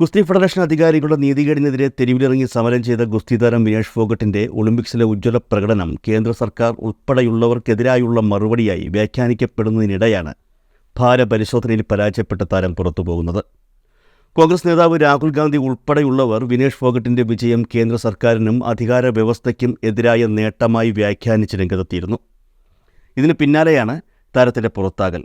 ഗുസ്തി ഫെഡറേഷൻ അധികാരികളുടെ നീതികേടിനെതിരെ തെരുവിലിറങ്ങി സമരം ചെയ്ത ഗുസ്തി താരം വിനേഷ് ഫോഗട്ടിന്റെ ഒളിമ്പിക്സിലെ ഉജ്ജ്വല പ്രകടനം കേന്ദ്ര സർക്കാർ ഉൾപ്പെടെയുള്ളവർക്കെതിരായുള്ള മറുപടിയായി വ്യാഖ്യാനിക്കപ്പെടുന്നതിനിടെയാണ് ഭാരപരിശോധനയിൽ പരാജയപ്പെട്ട താരം പുറത്തുപോകുന്നത്. കോൺഗ്രസ് നേതാവ് രാഹുൽ ഗാന്ധി ഉൾപ്പെടെയുള്ളവർ വിനേഷ് ഫോഗട്ടിന്റെ വിജയം കേന്ദ്ര സർക്കാരിനും അധികാര വ്യവസ്ഥയ്ക്കും എതിരായ നേട്ടമായി വ്യാഖ്യാനിച്ച് രംഗത്തെത്തിയിരുന്നു. ഇതിന് പിന്നാലെയാണ് താരത്തിന്റെ പുറത്താകൽ.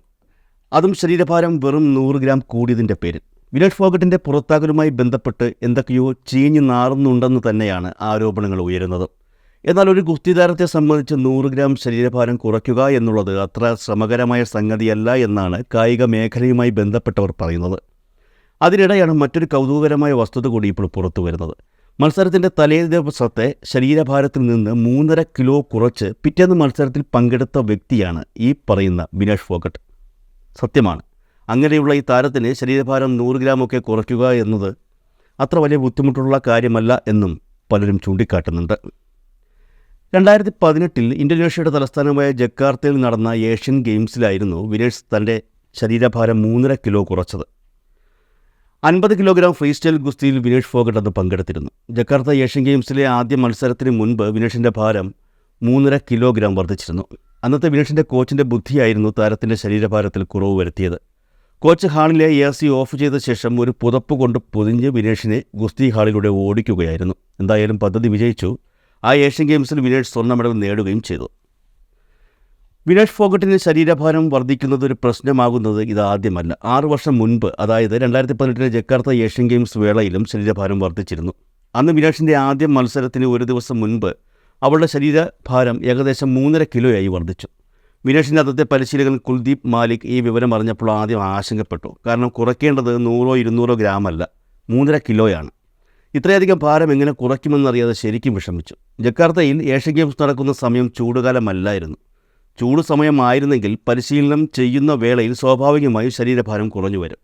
അതും ശരീരഭാരം വെറും നൂറ് ഗ്രാം കൂടിയതിന്റെ പേരിൽ. വിനേഷ് ഫോഗട്ടിന്റെ പുറത്താകലുമായി ബന്ധപ്പെട്ട് എന്തൊക്കെയോ ചീഞ്ഞു നാറുന്നുണ്ടെന്ന് തന്നെയാണ് ആരോപണങ്ങൾ ഉയരുന്നത്. എന്നാൽ ഒരു ഗുസ്തി താരത്തെ സംബന്ധിച്ച് നൂറ് ഗ്രാം ശരീരഭാരം കുറയ്ക്കുക എന്നുള്ളത് അത്ര ശ്രമകരമായ സംഗതിയല്ല എന്നാണ് കായിക മേഖലയുമായി ബന്ധപ്പെട്ടവർ പറയുന്നത്. അതിനിടെയാണ് മറ്റൊരു കൗതുകകരമായ വസ്തുത കൂടി ഇപ്പോൾ പുറത്തു വരുന്നത്. മത്സരത്തിന്റെ തലേ ദിവസത്തെ ശരീരഭാരത്തിൽ നിന്ന് മൂന്നര കിലോ കുറച്ച് പിറ്റേന്ന് മത്സരത്തിൽ പങ്കെടുത്ത വ്യക്തിയാണ് ഈ പറയുന്ന വിനേഷ് ഫോഗട്ട് സത്യമാണ്. അങ്ങനെയുള്ള ഈ താരത്തിന് ശരീരഭാരം നൂറ് ഗ്രാമൊക്കെ കുറയ്ക്കുക എന്നത് അത്ര വലിയ ബുദ്ധിമുട്ടുള്ള കാര്യമല്ല എന്നും പലരും ചൂണ്ടിക്കാട്ടുന്നുണ്ട്. രണ്ടായിരത്തി പതിനെട്ടിൽ ഇന്തോനേഷ്യയുടെ തലസ്ഥാനമായ ജക്കാർത്തയിൽ നടന്ന ഏഷ്യൻ ഗെയിംസിലായിരുന്നു വിനേഷ് തന്റെ ശരീരഭാരം മൂന്നര കിലോ കുറച്ചത്. അൻപത് കിലോഗ്രാം ഫ്രീ സ്റ്റൈൽ ഗുസ്തിയിൽ വിനേഷ് ഫോഗട്ട് അന്ന് പങ്കെടുത്തിരുന്നു. ജക്കാർത്ത ഏഷ്യൻ ഗെയിംസിലെ ആദ്യ മത്സരത്തിന് മുൻപ് വിനേഷിന്റെ ഭാരം മൂന്നര കിലോഗ്രാം വർദ്ധിച്ചിരുന്നു. അന്നത്തെ വിനേഷിന്റെ കോച്ചിന്റെ ബുദ്ധിയായിരുന്നു താരത്തിന്റെ ശരീരഭാരത്തിൽ കുറവ് വരുത്തിയത്. കോച്ച് ഹാളിലെ എ സി ഓഫ് ചെയ്ത ശേഷം ഒരു പുതപ്പ് കൊണ്ട് പൊതിഞ്ഞ് വിനേഷിനെ ഗുസ്തി ഹാളിലൂടെ ഓടിക്കുകയായിരുന്നു. എന്തായാലും പദ്ധതി വിജയിച്ചു. ആ ഏഷ്യൻ ഗെയിംസിൽ വിനേഷ് സ്വർണ മെഡൽ നേടുകയും ചെയ്തു. വിനേഷ് ഫോഗട്ടിന് ശരീരഭാരം വർദ്ധിക്കുന്നത് ഒരു പ്രശ്നമാകുന്നത് ഇതാദ്യമല്ല ആറു വർഷം മുൻപ് അതായത് രണ്ടായിരത്തി പതിനെട്ടിലെ ജക്കാർത്ത ഏഷ്യൻ ഗെയിംസ് വേളയിലും ശരീരഭാരം വർദ്ധിച്ചിരുന്നു. അന്ന് വിനേഷിന്റെ ആദ്യ മത്സരത്തിന് ഒരു ദിവസം മുൻപ് അവളുടെ ശരീരഭാരം ഏകദേശം മൂന്നര കിലോയായി വർദ്ധിച്ചു. വിനേഷിന്റെ അന്നത്തെ പരിശീലകൻ കുൽദീപ് മാലിക് ഈ വിവരം അറിഞ്ഞപ്പോൾ ആദ്യം ആശങ്കപ്പെട്ടു. കാരണം കുറയ്ക്കേണ്ടത് നൂറോ ഇരുന്നൂറോ ഗ്രാം അല്ല മൂന്നര കിലോയാണ്. ഇത്രയധികം ഭാരം എങ്ങനെ കുറയ്ക്കുമെന്നറിയാതെ ശരിക്കും വിഷമിച്ചു. ജക്കാർത്തയിൽ ഏഷ്യൻ ഗെയിംസ് നടക്കുന്ന സമയം ചൂടുകാലമല്ലായിരുന്നു. ചൂട് സമയമായിരുന്നെങ്കിൽ പരിശീലനം ചെയ്യുന്ന വേളയിൽ സ്വാഭാവികമായും ശരീരഭാരം കുറഞ്ഞു വരും.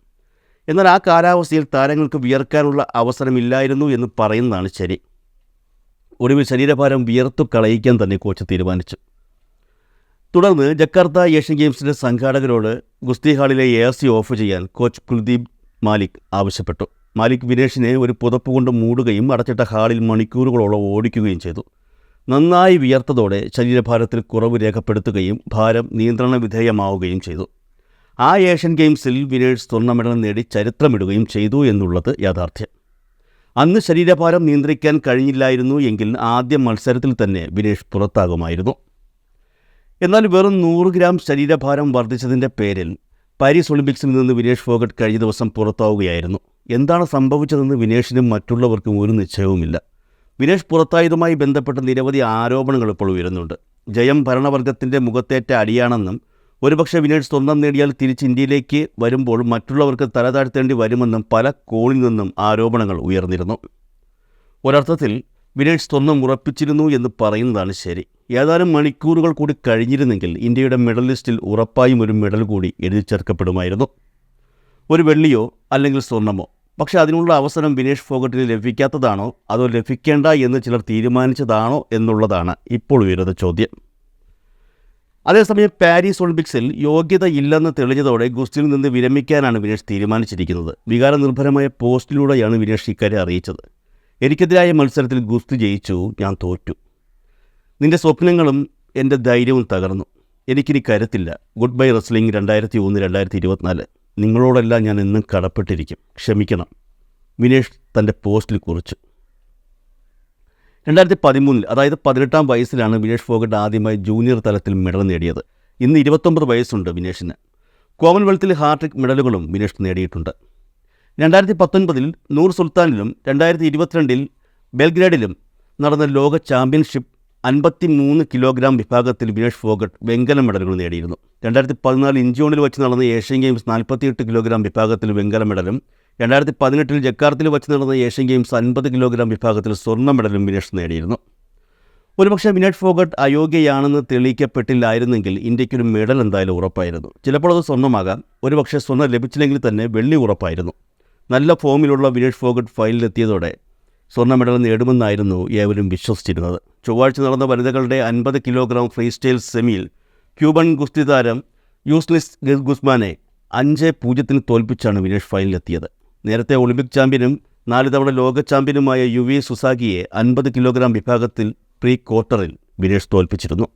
എന്നാൽ ആ കാലാവസ്ഥയിൽ താരങ്ങൾക്ക് വിയർക്കാനുള്ള അവസരമില്ലായിരുന്നു എന്ന് പറയുന്നതാണ് ശരി. ഒടുവിൽ ശരീരഭാരം വിയർത്തു കളയിക്കാൻ തന്നെ കോച്ച് തീരുമാനിച്ചു. തുടർന്ന് ജക്കാർത്ത ഏഷ്യൻ ഗെയിംസിന്റെ സംഘാടകരോട് ഗുസ്തി ഹാളിലെ എ സി ഓഫ് ചെയ്യാൻ കോച്ച് കുൽദീപ് മാലിക് ആവശ്യപ്പെട്ടു. മാലിക് വിനേഷിനെ ഒരു പുതപ്പ് കൊണ്ട് മൂടുകയും അടച്ചിട്ട ഹാളിൽ മണിക്കൂറുകളോളം ഓടിക്കുകയും ചെയ്തു. നന്നായി വിയർത്തതോടെ ശരീരഭാരത്തിൽ കുറവ് രേഖപ്പെടുത്തുകയും ഭാരം നിയന്ത്രണ വിധേയമാവുകയും ചെയ്തു. ആ ഏഷ്യൻ ഗെയിംസിൽ വിനേഷ് സ്വർണ മെഡൽ നേടി ചരിത്രമിടുകയും ചെയ്തു എന്നുള്ളത് യാഥാർത്ഥ്യം. അന്ന് ശരീരഭാരം നിയന്ത്രിക്കാൻ കഴിഞ്ഞില്ലായിരുന്നു എങ്കിൽ ആദ്യ മത്സരത്തിൽ തന്നെ വിനേഷ് പുറത്താകുമായിരുന്നു. എന്നാൽ വെറും നൂറ് ഗ്രാം ശരീരഭാരം വർദ്ധിച്ചതിന്റെ പേരിൽ പാരീസ് ഒളിമ്പിക്സിൽ നിന്ന് വിനേഷ് ഫോഗട്ട് കഴിഞ്ഞ ദിവസം പുറത്താവുകയായിരുന്നു. എന്താണ് സംഭവിച്ചതെന്ന് വിനേഷിനും മറ്റുള്ളവർക്കും ഒരു നിശ്ചയവുമില്ല. വിനേഷ് പുറത്തായതുമായി ബന്ധപ്പെട്ട നിരവധി ആരോപണങ്ങൾ ഇപ്പോൾ ഉയരുന്നുണ്ട്. ജയം ഭരണവർഗത്തിന്റെ മുഖത്തേറ്റ അടിയാണെന്നും ഒരുപക്ഷെ വിനേഷ് സ്വന്തം നേടിയാൽ തിരിച്ച് ഇന്ത്യയിലേക്ക് വരുമ്പോൾ മറ്റുള്ളവർക്ക് തല താഴ്ത്തേണ്ടി വരുമെന്നും പല കോണിൽ നിന്നും ആരോപണങ്ങൾ ഉയർന്നിരുന്നു. ഒരർത്ഥത്തിൽ വിനേഷ് സ്വന്തം ഉറപ്പിച്ചിരുന്നു എന്ന് പറയുന്നതാണ് ശരി. ഏതാനും മണിക്കൂറുകൾ കൂടി കഴിഞ്ഞിരുന്നെങ്കിൽ ഇന്ത്യയുടെ മെഡൽ ലിസ്റ്റിൽ ഉറപ്പായും ഒരു മെഡൽ കൂടി എഴുതി ചേർക്കപ്പെടുമായിരുന്നു. ഒരു വെള്ളിയോ അല്ലെങ്കിൽ സ്വർണമോ. പക്ഷേ അതിനുള്ള അവസരം വിനേഷ് ഫോഗട്ടിന് ലഭിക്കാത്തതാണോ? അതോ ലഭിക്കേണ്ട എന്ന് ചിലർ തീരുമാനിച്ചതാണോ എന്നുള്ളതാണ് ഇപ്പോൾ ഉയരുന്ന ചോദ്യം. അതേസമയം പാരീസ് ഒളിമ്പിക്സിൽ യോഗ്യത ഇല്ലെന്ന് തെളിഞ്ഞതോടെ ഗുസ്തിയിൽ നിന്ന് വിരമിക്കാനാണ് വിനേഷ് തീരുമാനിച്ചിരിക്കുന്നത്. വികാരനിർഭരമായ പോസ്റ്റിലൂടെയാണ് വിനേഷ് ഇക്കാര്യം അറിയിച്ചത്. എനിക്കെതിരായ മത്സരത്തിൽ ഗുസ്തി ജയിച്ചു ഞാൻ തോറ്റു. നിന്റെ സ്വപ്നങ്ങളും എന്റെ ധൈര്യവും തകർന്നു. എനിക്കിനി കരുത്തില്ല. ഗുഡ് ബൈ റെസ്ലിംഗ് രണ്ടായിരത്തി ഒന്ന് രണ്ടായിരത്തി ഇരുപത്തിനാല് നിങ്ങളോടെല്ലാം ഞാൻ എന്നും കടപ്പെട്ടിരിക്കും. ക്ഷമിക്കണം. വിനേഷ് തന്റെ പോസ്റ്റിൽ കുറിച്ചു. രണ്ടായിരത്തി പതിമൂന്നിൽ അതായത് പതിനെട്ടാം വയസ്സിലാണ് വിനേഷ് ഫോഗട്ട് ആദ്യമായി ജൂനിയർ തലത്തിൽ മെഡൽ നേടിയത്. ഇന്ന് ഇരുപത്തൊമ്പത് വയസ്സുണ്ട് വിനേഷിന്. കോമൺവെൽത്തിൽ ഹാർട്രിക് മെഡലുകളും വിനേഷ് നേടിയിട്ടുണ്ട്. രണ്ടായിരത്തി പത്തൊൻപതിൽ നൂർ സുൽത്താനിലും രണ്ടായിരത്തി ഇരുപത്തിരണ്ടിൽ ബെൽഗ്രേഡിലും നടന്ന ലോക ചാമ്പ്യൻഷിപ്പ് അൻപത്തി മൂന്ന് കിലോഗ്രാം വിഭാഗത്തിൽ വിനേഷ് ഫോഗട്ട് വെങ്കല മെഡലുകൾ നേടിയിരുന്നു. രണ്ടായിരത്തി പതിനാല് ഇഞ്ചോണിൽ വെച്ച് നടന്ന ഏഷ്യൻ ഗെയിംസ് നാൽപ്പത്തിയെട്ട് കിലോഗ്രാം വിഭാഗത്തിൽ വെങ്കല മെഡലും. രണ്ടായിരത്തി പതിനെട്ടിൽ ജക്കാർത്തിൽ വെച്ച് നടന്ന ഏഷ്യൻ ഗെയിംസ് അൻപത് കിലോഗ്രാം വിഭാഗത്തിൽ സ്വർണ മെഡലും വിനേഷ് നേടിയിരുന്നു. ഒരുപക്ഷെ വിനേഷ് ഫോഗട്ട് അയോഗ്യയാണെന്ന് തെളിയിക്കപ്പെട്ടില്ലായിരുന്നെങ്കിൽ ഇന്ത്യയ്ക്കൊരു മെഡൽ എന്തായാലും ഉറപ്പായിരുന്നു. ചിലപ്പോൾ അത് സ്വർണമാകാം. ഒരുപക്ഷെ സ്വർണം ലഭിച്ചില്ലെങ്കിൽ തന്നെ വെള്ളി ഉറപ്പായിരുന്നു. നല്ല ഫോമിലുള്ള വിനേഷ് ഫോഗട്ട് ഫൈനലിലെത്തിയതോടെ സ്വർണ മെഡൽ നേടുമെന്നായിരുന്നു ഏവരും വിശ്വസിച്ചിരുന്നത്. ചൊവ്വാഴ്ച നടന്ന വനിതകളുടെ അൻപത് കിലോഗ്രാം ഫ്രീ സ്റ്റൈൽ സെമിയിൽ ക്യൂബൻ ഗുസ്തി താരം യൂസ്ലിസ് ഗുസ്മാനെ അഞ്ച് പൂജ്യത്തിന് തോൽപ്പിച്ചാണ് വിനേഷ് ഫൈനലിലെത്തിയത് നേരത്തെ ഒളിമ്പിക് ചാമ്പ്യനും നാല് തവണ ലോക ചാമ്പ്യനുമായ യു വി സുസാഗിയെ അൻപത് കിലോഗ്രാം വിഭാഗത്തിൽ പ്രീ ക്വാർട്ടറിൽ വിനേഷ് തോൽപ്പിച്ചിരുന്നു.